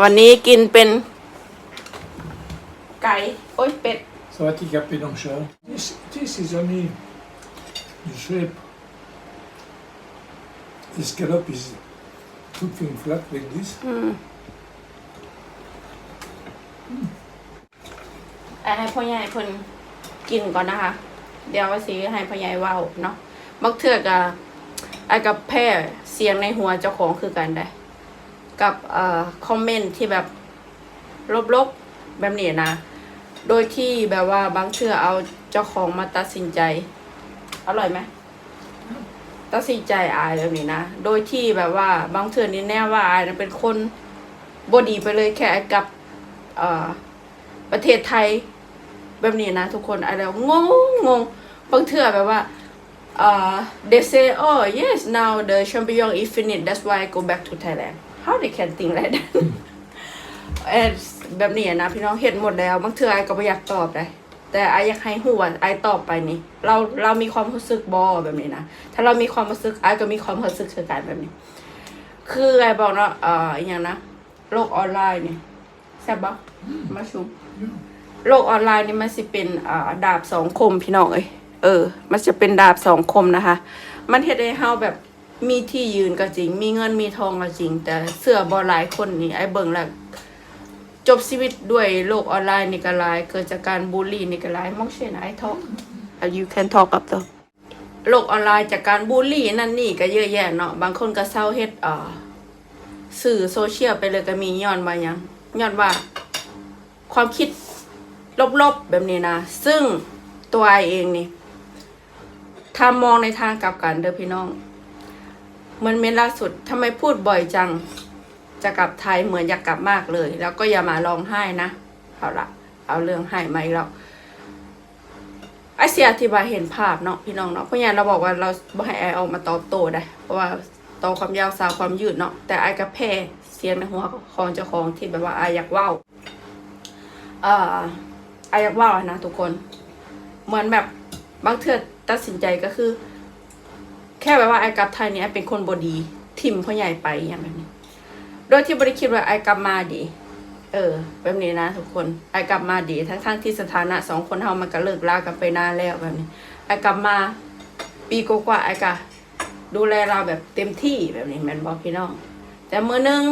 วันนี้กินเป็น ไก่ โอ้ยเป็ด Ça va t'y caper dans le chat. This, this is only the shape. The scallop is cooking flat like this. ไอ้ให้พ่อใหญ่เพิ่นกินก่อนนะคะ เดี๋ยวสิให้พ่อใหญ่เว้าเนาะบักเทือกอะไอ้กับแพ้เสียงในหัวเจ้าของคือกันได้ กับอคอมเมนต์ที่แบบลบๆแบบนี้นะ โดยที่แบบว่าบางเทื่อเอาเจ้าของมาตัดสินใจ อร่อยไหมตัดสินใจอายแบบนี้นะ โดยที่แบบว่าบางเทื่อนี่แน่ว่าอายเป็นคนบดีไปเลยแค่กับประเทศไทยแบบนี้นะทุกคนอะไรงงงงบางเทื่อแบบว่าเอ่อ they say oh yes now the champion is finished that's why I go back to Thailand how they can think like that เออแบบนี้นะพี่น้องเห็นหมดแล้วบางเทื่อไอก็ไม่อยากตอบเลยแต่ไออยากให้หัวไอตอบไปนี่ เราเรามีความรู้สึกบอแบบนี้นะถ้าเรามีความรู้สึกไอก็มีความรู้สึกเช่นกันแบบนี้ คือไอบอกเนาะเอ่ออย่างนะโลกออนไลน์เนี่ยแซ่บปะมาชุมโลกออนไลน์นี่มันสิเป็นอ่าดาบสองคมพี่น้องเอ้ยเออ มันจะเป็นดาบสองคมนะคะ มันเฮ็ดให้เฮาแบบ มีที่ยืนก็จริง มีเงินมีทองก็จริง แต่เสื้อบอหลายคนนี่ไอ้เบิ่งแล้วจบชีวิตด้วยโลกออนไลน์นี่ก็หลาย เกิดจากการบูลลี่นี่ก็หลายมองเช่นไอ้ทอก you can talk up though โลกออนไลน์จากการบูลลี่นั่นนี่ก็เยอะแยะเนาะบางคนก็เศร้าเฮ็ดอ่าสื่อโซเชียลไปเลยก็มีย้อนว่าหยังย้อนว่า ความคิดลบๆแบบนี้นะ ซึ่งตัวไอเองนี่ถ้ามองในทางกลับกันเด้อพี่น้องเห มือนเมนล่าสุดทำไมพูดบ่อยจัง จะกลับไทยเหมือนอยากกลับมากเลย แล้วก็อย่ามาร้องไห้นะ เอาละเอาเรื่องไห้มาอีกแล้วไอเสียอธิบายเห็นภาพเนาะพี่น้องเนาะเพราะงั้นเราบอกว่าเราบ่ให้ไอออกมาตอบโต้ได้ เพราะว่าตอความยาวสาวความยืดเนาะแต่ไอกับแพ้เสียงในหัวของเจ้าของที่แบบว่าไออยากว้าเอ่อไออยากว่านะทุกคน เหมือนแบบบางเทื่อตัดสินใจก็คือ แค่แบบว่าไอ้กลับไทยเนี่ยเป็นคนบดีทิมพ่อใหญ่ไปอย่างแบบนี้ โดยที่บริคิดว่าไอ้กลับมาดี เออ แบบนี้นะทุกคนไอ้กลับมาดีทั้งทั้งๆที่สถานะสองคนเฮามันก็เลิกลากันไปนานแล้วแบบนี้ไอ้กลับมาปีกว่าไอ้ก็ดูแลเราแบบเต็มที่แบบนี้แมนบอกพี่น้อง แต่เมื่อนึง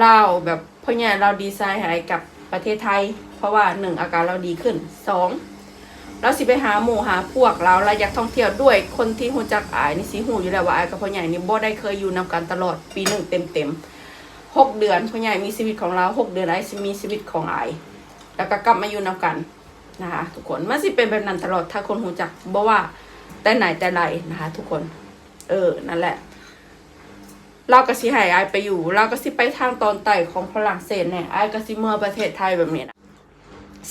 เราแบบพ่อใหญ่เราดีไซน์ให้กับประเทศไทย เพราะว่าหนึ่งอาการเราดีขึ้นสอง เราสิไปหาหมู่หาพวกเราเราอยากท่องเที่ยวด้วยคนที่หูจักอายนี่สิหูอยู่แล้วว่าอายกับพ่อใหญ่นี่บ่ได้เคยอยู่นำกันตลอดปีหนึ่งเต็มเต็มๆหกเดือนพ่อใหญ่มีชีวิตของเราหกเดือนไอ้สิมีชีวิตของอายแล้วก็กลับมาอยู่นำกันนะคะทุกคนมันสิเป็นแบบนั้นตลอดถ้าคนหูจักบ่ว่าแต่ไหนแต่ไรนะคะ ทุกคน เออนั่นแหละ เราก็สิให้อายไปอยู่ เราก็สิไปทางตอนใต้ของฝรั่งเศสเนี่ยอายก็สิเมื่อประเทศไทยแบบนี้นะ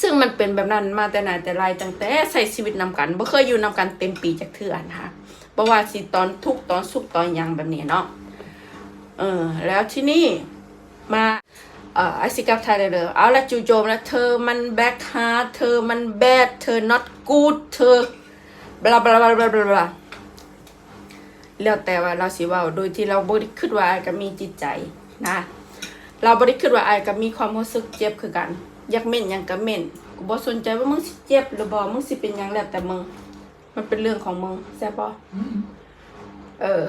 ซึ่งมันเป็นแบบนั้นมาแต่ไหนแต่ไรตั้งแต่ใช้ชีวิตนำกันบ่เคยอยู่นำกันเต็มปีจากเถื่อนะคะบ่ว่าสิตอนทุกตอนสุขตอนยังแบบนี้เนาะเออ แล้วที่นี่มาเอ่อไอซิกับไทยเลยเด้อเอาละจูโจมแล้วเธอมันแบ็คฮาร์ดเธอมันแบดเธอ not good เธอบลาบลาบลาบลาบลาแล้วแต่ว่าเราสิว่าโดยที่เราบริคิดว่าอก็มีจิตใจนะ เราบริคิดว่าอก็มีความรู้สึกเจ็บคือกัน อยากเม่นหยังก็เม่นกูบ่สนใจว่ามึงสิเจ็บหรือบ่มึงสิเป็นหยังแล้วแต่มึง มันเป็นเรื่องของมึงใช่ปะเออ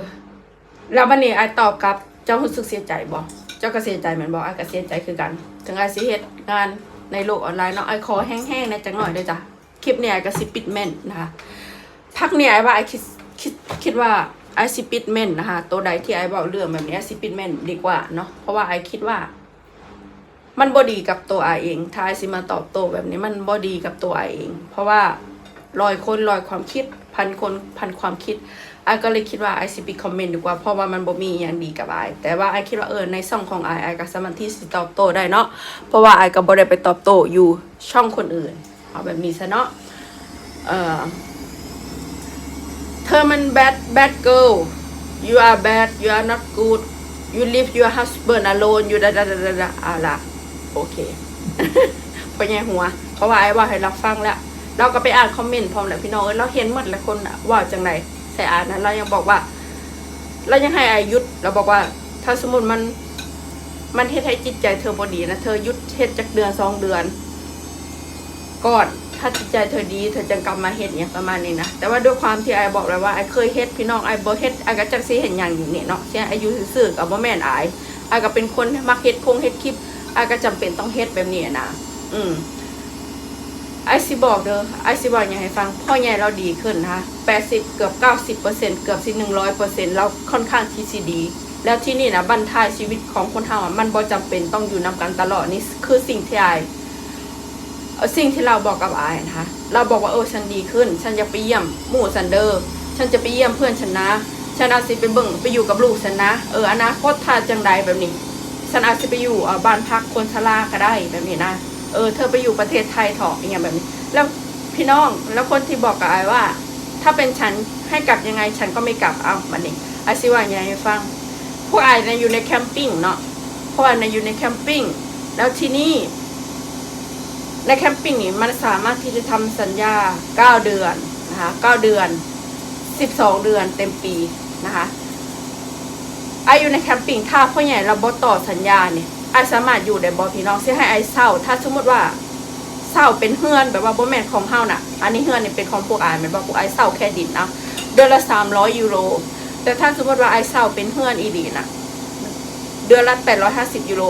แล้ววันนี้อายตอบกลับ เจ้ารู้สึกเสียใจบ่เจ้าก็เสียใจเหมือนบ่อายก็เสียใจคือกัน ถึงอายสิเฮ็ดงานในโลกออนไลน์เนาะอายขอแห้งๆนะจังหน่อยเด้อจ้ะคลิปนี้อายก็สิปิดแม่นนะคะ พักเนี่ยไอ้ว่าไอ้คิดคิดคิดว่าไอ้ซิปิดเมนนะคะตัวใดที่ไอ้บอกเรื่องแบบนี้ไอ้ซิปิดเมนดีกว่าเนาะเพราะว่าไอ้คิดว่า มันบอดีกับตัวไอเองถ้าไอ้สิมาตอบโต้แบบนี้มันบอดีกับตัวไอเอง เพราะว่าลอยคนลอยความคิดพันคนพันความคิดไอก็เลยคิดว่าไอซิปิดคอมเมนต์ดีกว่าเพราะว่ามันบ่มีอย่างดีกับไอแต่ว่าไอคิดว่าเออในช่องของไอไอก็สามารถที่สิตอบโต้ได้เนาะเพราะว่าไอก็บ่ได้ไปตอบโต้อยู่ช่องคนอื่นเอาแบบนี้ซะเนาะเออเธอมัน bad bad girl you are bad you are not good you leave your husband alone you ดาดาดาดาอะละ โอเคไปแย่หัวเพราะว่าไอ้ว่าให้รับฟังแล้ว เราก็ไปอ่านคอมเมนต์พร้อมแหละพี่น้องเราเห็นหมดล้วคนว่าจังไรใส่อ่านนะเรายังบอกว่า เรายังให้อายุดเราบอกว่า ถ้าสมมติมันมันเฮ็ดให้จิตใจเธอบดีนะเธอหยุดเฮ็ดจากเดือนสองเดือนก่อนถ้าจิตใจเธอดีเธอจะกลับมาเฮ็ดเนี่ยประมาณนี้นะแต่ว่าด้วยความที่ไอบอกเลยว่าไอเคยเฮ็ดพี่น้องไอบ่เฮ็ดไอก็จักสิเห็นอย่างอยู่นี่เนาะเช่นอายุซื่อๆกับบ่แม่นอายไอก็เป็นคนมักเฮ็ดคงเฮ็ดคลิป ไอก็จำเป็นต้องเฮ็ดแบบนี้นะ อืมไอซิบอกเด้อไอซิบอกอย่างให้ฟัง พ่อใหญ่เราดีขึ้นนะแปดสิบเกือบเก้าสิบเปอร์เซ็นเกือบสิหนึ่งร้อยเปอร์เซ็นเราค่อนข้างที่สิดี แล้วที่นี่นะบรรทายชีวิตของคนเฮาอะมันบ่จำเป็นต้องอยู่นำกันตลอดนี่คือสิ่งที่ไอสิ่งที่เราบอกกับไอนะคะเราบอกว่าเออฉันดีขึ้น ฉันอยากไปเยี่ยมหมู่ซันเดอร์ ฉันจะไปเยี่ยมเพื่อนฉันนะฉันอาจสิไปเบิ่งไปอยู่กับลูกฉันนะ เอออนาคตถ้าจังใดแบบนี้ ฉันอาจจะไปอยู่บ้านพักคนชราก็ได้แบบนี้นะเออเธอไปอยู่ประเทศไทยเถอะอย่างเงี้ยแบบนี้ แล้วพี่น้องแล้วคนที่บอกกับไอ้ว่า ถ้าเป็นฉันให้กลับยังไงฉันก็ไม่กลับเอาบันนี้ไอ้สิว่าอย่างไรฟัง พวกไอ้เนี่ยอยู่ในแคมปิ้งเนาะพวกไอ้เนี่ยอยู่ในแคมปิ้งแล้วที่นี่ในแคมปิ้งนี่มันสามารถที่จะทำสัญญาเก้าเดือนนะคะเเดือนสิบสองเดือนเต็มปีนะคะ ไออยู่ในแคมปิ้งถ้าพ่อใหญ่เราบอต่อสัญญาเนี่ยไอสามารถอยู่ได้บอพี่น้องสิให้ไอเศร้า ถ้าสมมติว่าเศร้าเป็นเฮือนแบบว่าบ่แมนของเฮาน่ะ อันนี้เฮือนเนี่ยเป็นของพวกไอแม่นบ่พวกไอเศร้าแค่ดินนะเดือนละสามร้อยยูโร แต่ถ้าสมมติว่าไอเศร้าเป็นเฮือนอีดีน่ะ เดือนละแปดร้อยห้าสิบยูโร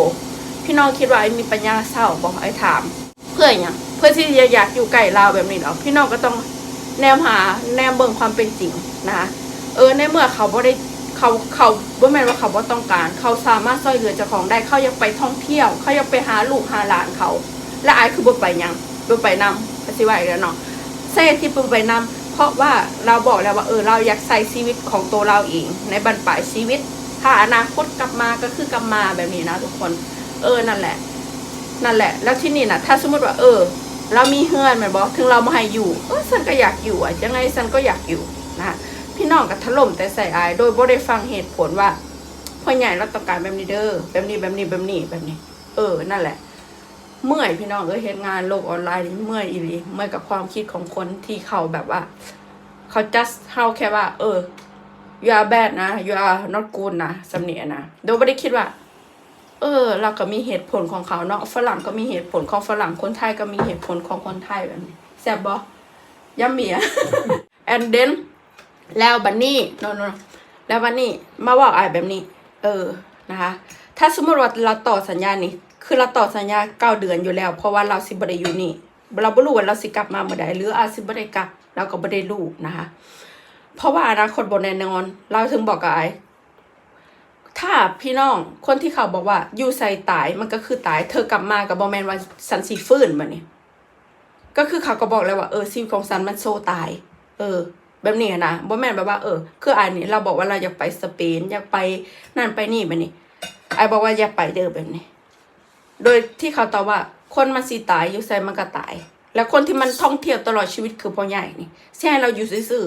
พี่น้องคิดว่าไอมีปัญญาเศร้าบอกไอถาม เพื่ออย่างเพื่อที่จะอยากอยู่ใกล้เราแบบนี้เนาะพี่น้องก็ต้องแนมหาแนมเบิ่งความเป็นจริงนะคะเออในเมื่อเขาบ่ได้ เขาเขาบ่แม่นว่าเขาบ่ต้องการ เขาสามารถช่วยเหลือเจ้าของได้เขาอยากไปท่องเที่ยว เขาอยากไปหาลูกหาหลานเขา และอายคือบ่ไปยังบ่ไปนำก็สิว่าอีกแล้วเนาะเส้ที่บ่ไปนำเพราะว่าเราบอกแล้วว่าเออเราอยากใส่ชีวิตของตัวเราเอง ในบรรปลายชีวิต ถ้าอนาคตกลับมาก็คือกลับมาแบบนี้นะทุกคน เออนั่นแหละ นั่นแหละ แล้วที่นี่นะถ้าสมมติว่าเออ เรามีเฮือนแมันบอกถึงเราไม่ให้อยู่เออฉันก็อยากอยู่อะยังไงฉันก็อยากอยู่ องก็ถล่มแต่ใส่อาย โดยบ่ได้ฟังเหตุผลว่าพ่อใหญ่เราต้องการแบบนี้เด้อแบบนี้แบบนี้แบบนี้แบบนี้ เออนั่นแหละ เมื่อยพี่น้องเออเฮ็ดงานโลกออนไลน์นี่เมื่อยอีหลีเมื่อยกับความคิดของคนที่เขาแบบว่า เขา just เฮาแค่ว่า เออ you are bad นะ you are not good นะสำเนียนะโดยไม่ได้คิดว่า เออ เราก็มีเหตุผลของเขาเนาะฝรั่งก็มีเหตุผลของฝรั่งคนไทยก็มีเหตุผลของคนไทยแบบนี้แซ่บบอยัมเมีย and then แล้วบันนี่ no no no แล้วบันนี่มาบอกอายแบบนี้ เออนะคะ ถ้าสมมติว่าเราต่อสัญญานี่คือเราต่อสัญญาเก้าเดือนอยู่แล้ว เพราะว่าเราสิบได้อยู่นี่ เราไม่รู้ว่าเราสิกลับมาเมื่อใดหรืออาจสิบได้กลับเราก็ไม่ได้รู้นะคะ เพราะว่าอนาคตบนแน่นอน เราถึงบอกกับไอายถ้าพี่น้องคนที่เขาบอกว่าอยู่ใส่ตายมันก็คือตายเธอกลับมากับบอแมนว่าสันสีฟื้นมาเนี่ยก็คือเขาก็บอกเลยว่าเออชีวิตของสันมันโซตาย เออ แบบนี้นะบอแมนแบบว่าเออ คืออันนี้เราบอกว่าเราอยากไปสเปนอยากไปนั่นไปนี่แบบนี้ไอบอกว่าอยากไปเด้อแบบนี้ โดยที่เขาตอบว่าคนมันสีตายอยู่ใส่มันก็ตาย แล้วคนที่มันท่องเที่ยวตลอดชีวิตคือพ่อใหญ่นี่ใช่เราอยู่ซื่อ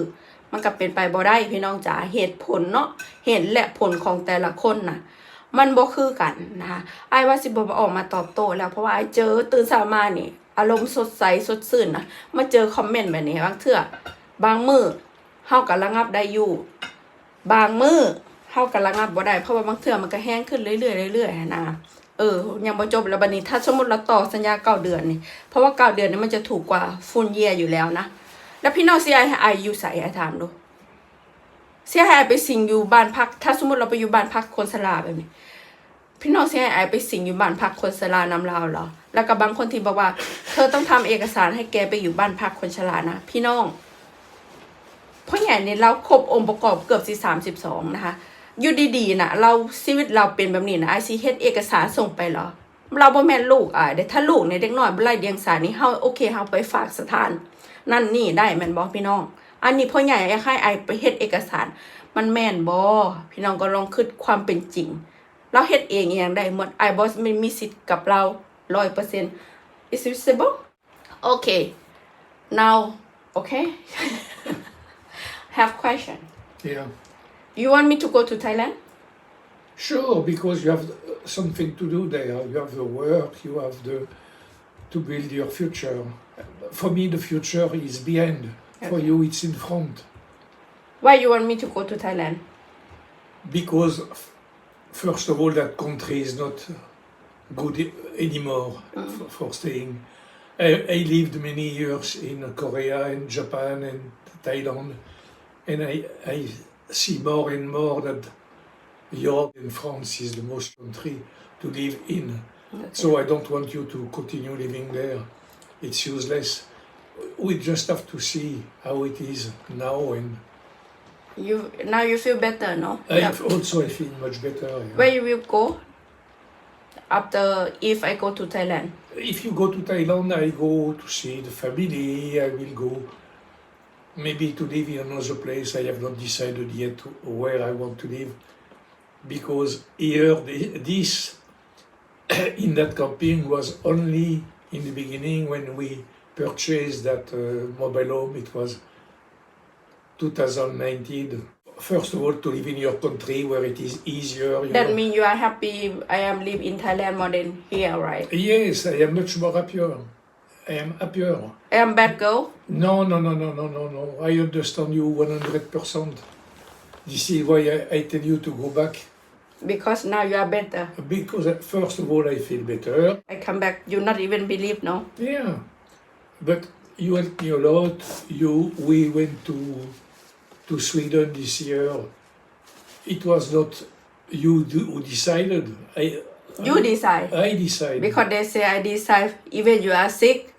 มันก็เป็นไปบ่ได้พี่น้องจ๋าเหตุผลเนาะเหตุและผลของแต่ละคนน่ะมันบ่คือกันนะคะไอ้ว่าสิบ่ออกมาตอบโต้แล้วเพราะว่าไอ้เจอตื่นเช้ามานี่ อารมณ์สดใสสดชื่นนะมาเจอคอมเมนต์แบบนี้บางเทื่อ บางมือเฮาก็ระงับได้อยู่ บางมือเฮาก็ระงับบ่ได้เพราะว่าบางเทื่อมันก็แห้งขึ้นเรื่อยๆเรื่อยๆนะเออยังบ่จบแล้วบัดนี้ถ้าสมมติเราต่อสัญญาเก้าเดือนนี่เพราะว่าเก้าเดือนนี่มันจะถูกกว่าฟุนเยียอยู่แล้วนะแล้วพี่น้องสิไอ้ไออยู่ใส่ไอ้ถามดูเสียหายไปสิงอยู่บ้านพัก ถ้าสมมติเราไปอยู่บ้านพักคนสลาแบบนี้ พี่น้องเสียหายไปสิงอยู่บ้านพักคนสลานำเราเหรอ แล้วก็บางคนที่บอกว่า เธอต้องทำเอกสารให้แกไปอยู่บ้านพักคนชรานะ พี่น้อง เพราะอย่างนี้เราครบองค์ประกอบเกือบสี่สามสิบสองนะคะอยู่ดีๆนะเราชีวิตเราเป็นแบบนี้นะไอซีเฮดเอกสารส่งไปเหรอ เราบ่แม่นลูกอะเดี๋ยวถ้าลูกในยเด็กน้อยบ่ไล่เดียงสานี่เฮาโอเคเฮาไปฝากสถาน นั่นนี่ได้แม่นบ่พี่น้อง อันนี้พ่อใหญ่ไอ้ให้ไอไปเฮ็ดเอกสาร มันแม่นบ่พี่น้องก็ลองคิดความเป็นจริง เราเฮ็ดเองอหย่างได้หมดไอบอสไม่มีสิทธิ์กับเราร้อยเปอร์เซ็นต์ is it possible okay now okay have question Yeah. you want me to go to Thailand Sure, because you have something to do there. You have the work, you have the to build your future. For me, the future is behind. For you, it's in front. why you want me to go to Thailand Because, first of all, that country is not good anymore mm. for, for staying. I, I lived many years in Korea and Japan and Thailand, and I, I see more and more that Europe and France is the most country to live in. So I don't want you to continue living there. It's useless. We just have to see how it is now, and you now you feel better no I also I feel much better. yeah. where you will go after if I go to Thailand If you go to Thailand, I go to see the family. I will go maybe to live in another place. I have not decided yet where I want to live because here the- this in that camping was only in the beginning when we purchased that uh, mobile home. It was 2019. First of all, to live in your country where it is easier. you that know. means you are happy I am live in Thailand more than here right Yes, I am much more happier. I am happier. I am bad girl No, no, no, no, no, no, no. I understand you 100%. This is why I, I tell you to go back. because now you are better Because, uh, first of all, I feel better. I come back you not even believe no Yeah. But you helped me a lot. You, we went to, to Sweden this year. It was not you do- who decided. I, you decide I decide. because they say I decide even you are sick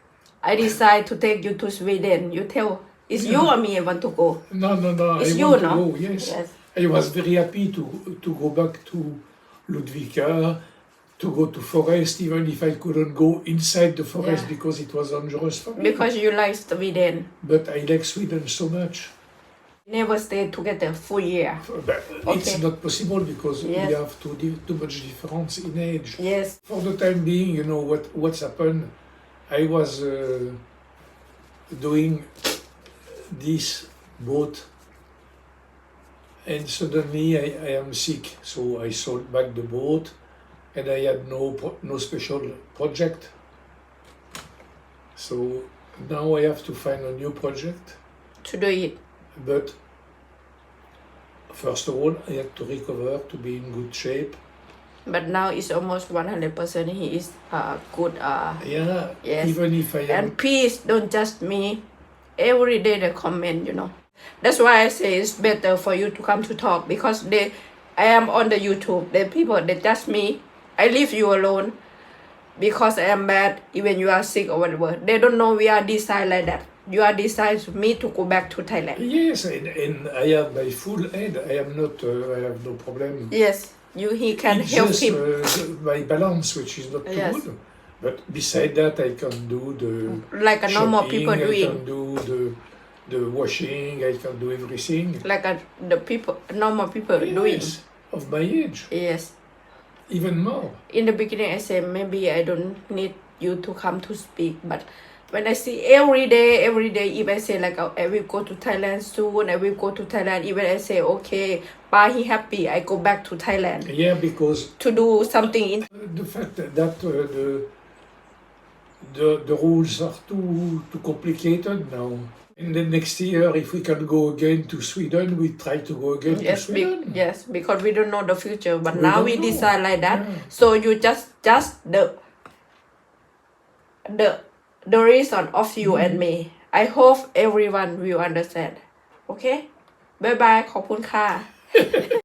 I decide to take you to Sweden you tell it's you or me I want to go No, no, no. It's I you, want no? to go, yes. Yes. I was very happy to, to go back to Ludvika, to go to forest, even if I couldn't go inside the forest Yeah. because it was dangerous for me. because you like Sweden but I like Sweden so much. never stay together a full year But It's Okay. not possible because Yes. we have too, di- too much difference in age. yes For the time being, you know what what's happened. I was uh, doing this boat, and suddenly I, I am sick. So I sold back the boat, and I had no no special project. So now I have to find a new project. to do it But first of all, I had to recover to be in good shape. But now it's almost 100% he is uh, good uh, Yeah, Yes. even if I am and please don't judge me every day they comment you know that's why i say it's better for you to come to talk because they i am on the youtube the people they judge me i leave you alone because i am bad even you are sick or whatever they don't know we are designed like that you are designed for me to go back to thailand Yes, and, and I have my full head. I am not. Uh, I have no problem. yes you he can it's help just him uh, my balance, which is not too Yes. good. But beside that, I can do the like a normal shopping, people I can do the the washing. I can do everything. like a, the people normal people doing Yes, of my age, yes even more. in the beginning I said maybe I don't need you to come to speak, but when I see every day, every day, even I say like I will go to Thailand soon, I will go to Thailand. Even I say okay, bye, he happy, I go back to Thailand Yeah, because to do something in. the fact that, that uh, the the the rules are too too complicated now. In the next year, if we can go again to Sweden, we try to go again Yes, to be, Sweden. yes, because we don't know the future, but We now don't we know. decide like that. Yeah. So you just just the the the reason of you and me. I hope everyone will understand. Okay? Bye bye ขอบคุณค่ะ